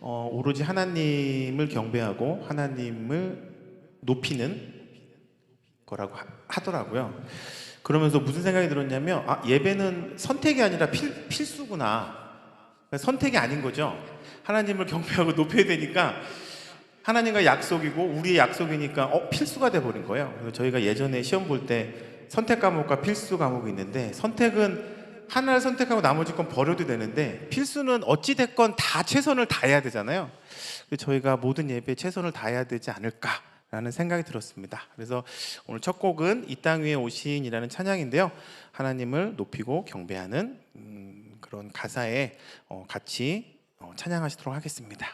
어, 오로지 하나님을 경배하고 하나님을 높이는 거라고 하, 하더라고요. 그러면서 무슨 생각이 들었냐면 아, 예배는 선택이 아니라 필, 필수구나. 그러니까 선택이 아닌 거죠. 하나님을 경배하고 높여야 되니까 하나님과 약속이고 우리의 약속이니까 어, 필수가 돼 버린 거예요. 그래서 저희가 예전에 시험 볼 때 선택 과목과 필수 과목이 있는데 선택은 하나를 선택하고 나머지 건 버려도 되는데 필수는 어찌 됐건 다 최선을 다해야 되잖아요. 그래서 저희가 모든 예배에 최선을 다해야 되지 않을까 라는 생각이 들었습니다. 그래서 오늘 첫 곡은 이 땅 위에 오신이라는 찬양인데요. 하나님을 높이고 경배하는 음, 그런 가사에 어, 같이 어, 찬양하시도록 하겠습니다.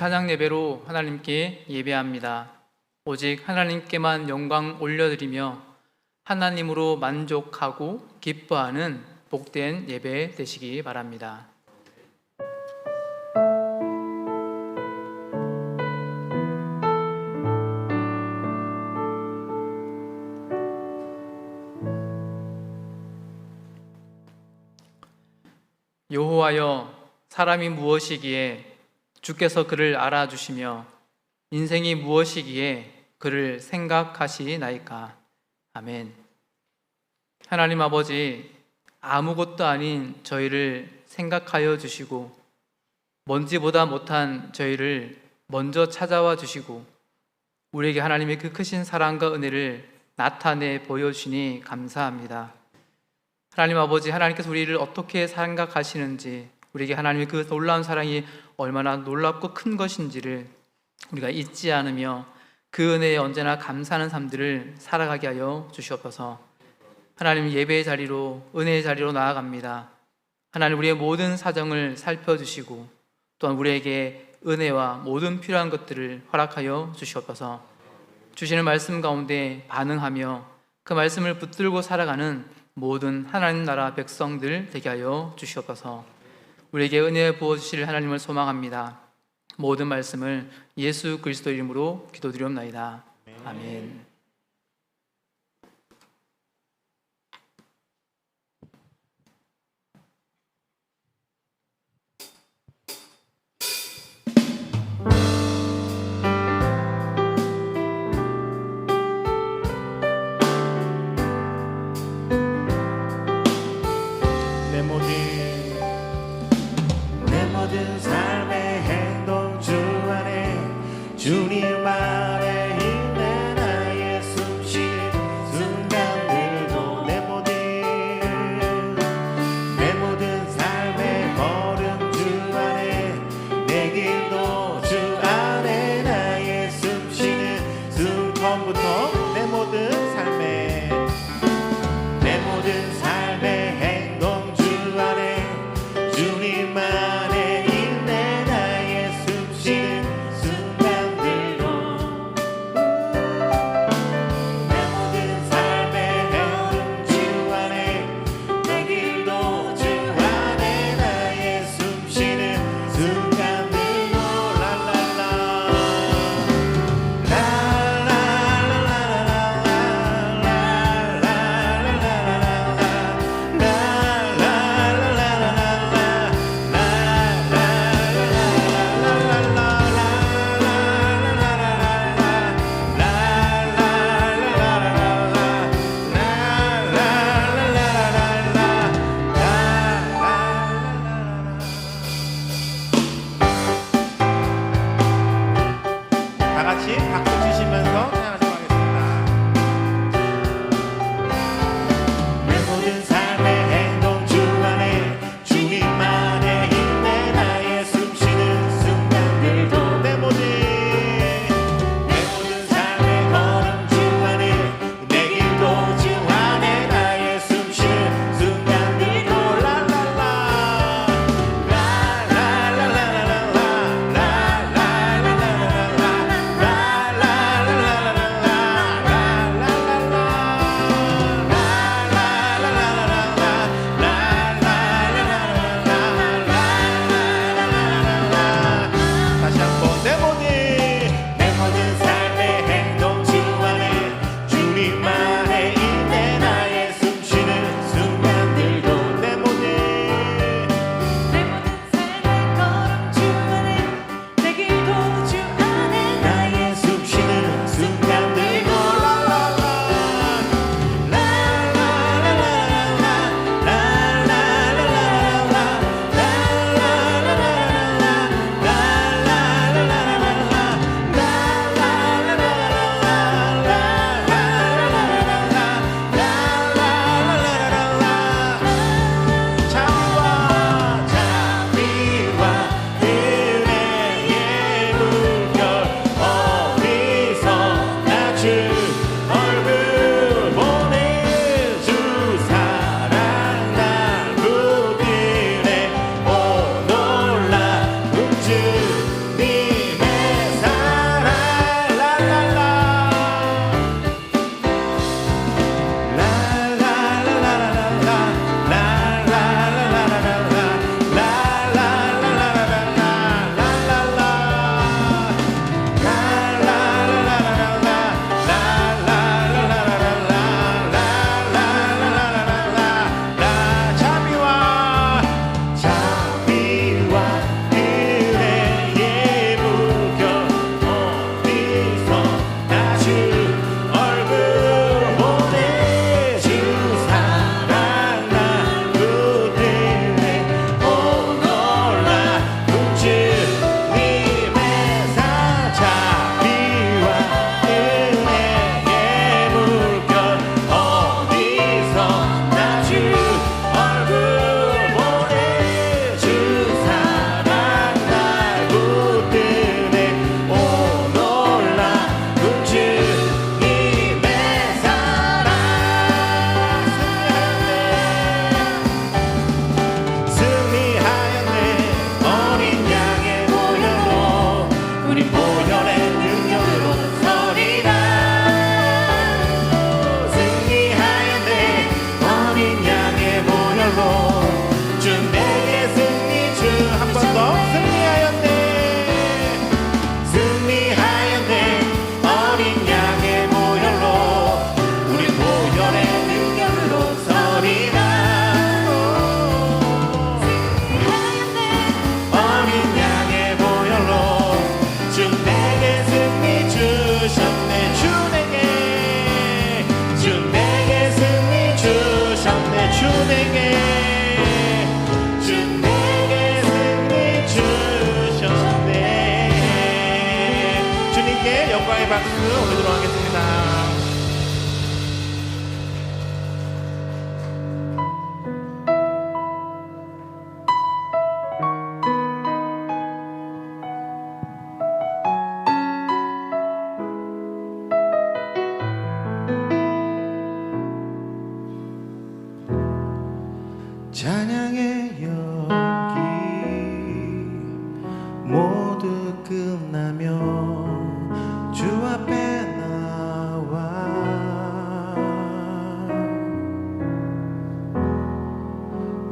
찬양 예배로 하나님께 예배합니다. 오직 하나님께만 영광 올려드리며 하나님으로 만족하고 기뻐하는 복된 예배 되시기 바랍니다. 여호와여 사람이 무엇이기에 주께서 그를 알아주시며 인생이 무엇이기에 그를 생각하시나이까 아멘 하나님 아버지 아무것도 아닌 저희를 생각하여 주시고 먼지보다 못한 저희를 먼저 찾아와 주시고 우리에게 하나님의 그 크신 사랑과 은혜를 나타내 보여주시니 감사합니다. 하나님 아버지 하나님께서 우리를 어떻게 생각하시는지 우리에게 하나님의 그 놀라운 사랑이 얼마나 놀랍고 큰 것인지를 우리가 잊지 않으며 그 은혜에 언제나 감사하는 삶들을 살아가게 하여 주시옵소서. 하나님 예배의 자리로 은혜의 자리로 나아갑니다. 하나님 우리의 모든 사정을 살펴주시고 또한 우리에게 은혜와 모든 필요한 것들을 허락하여 주시옵소서. 주시는 말씀 가운데 반응하며 그 말씀을 붙들고 살아가는 모든 하나님 나라 백성들 되게 하여 주시옵소서. 우리에게 은혜 부어 주실 하나님을 소망합니다. 모든 말씀을 예수 그리스도 이름으로 기도드리옵나이다. 아멘.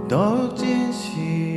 都珍惜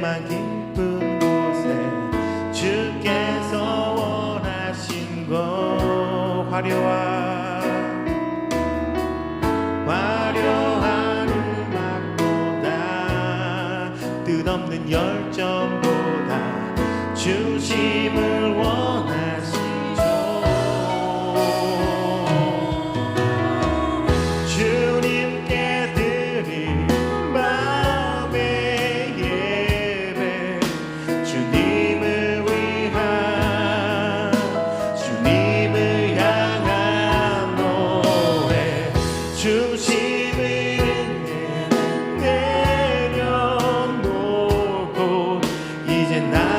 내맘 깊은 곳에 주께서 원하신 곳 화려한 idzie na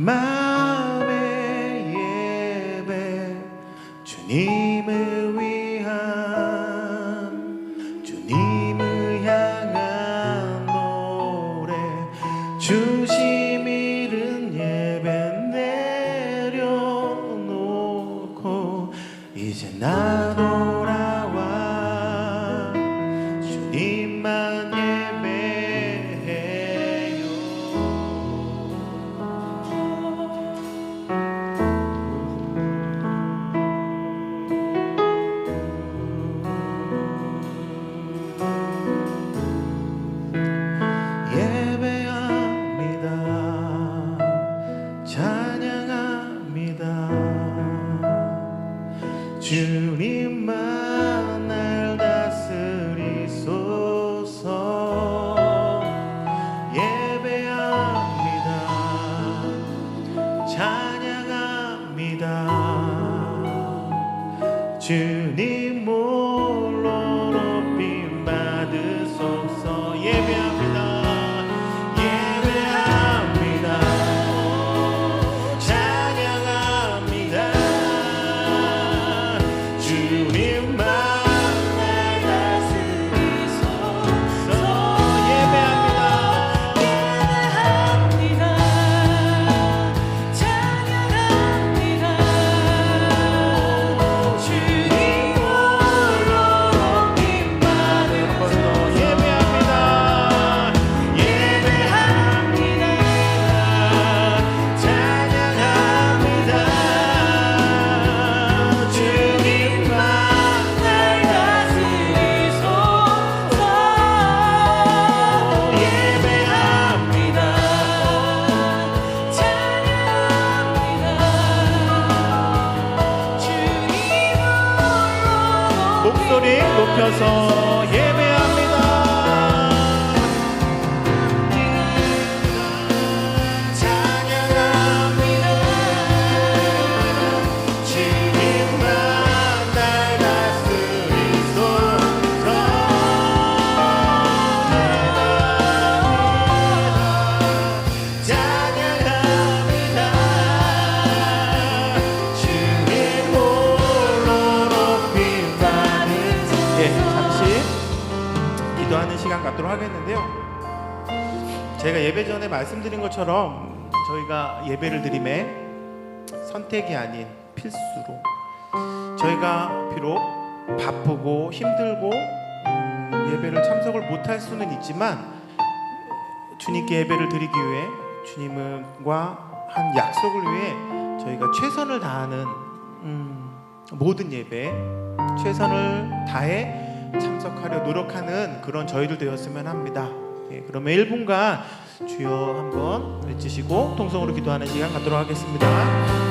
My 말씀드린 것처럼 저희가 예배를 드림에 선택이 아닌 필수로 저희가 비록 바쁘고 힘들고 음, 예배를 참석을 못할 수는 있지만 주님께 예배를 드리기 위해 주님과 한 약속을 위해 저희가 최선을 다하는 음, 모든 예배 최선을 다해 참석하려 노력하는 그런 저희들 되었으면 합니다. 예, 그러면 1분간 주여 한번 외치시고 통성으로 기도하는 시간 갖도록 하겠습니다.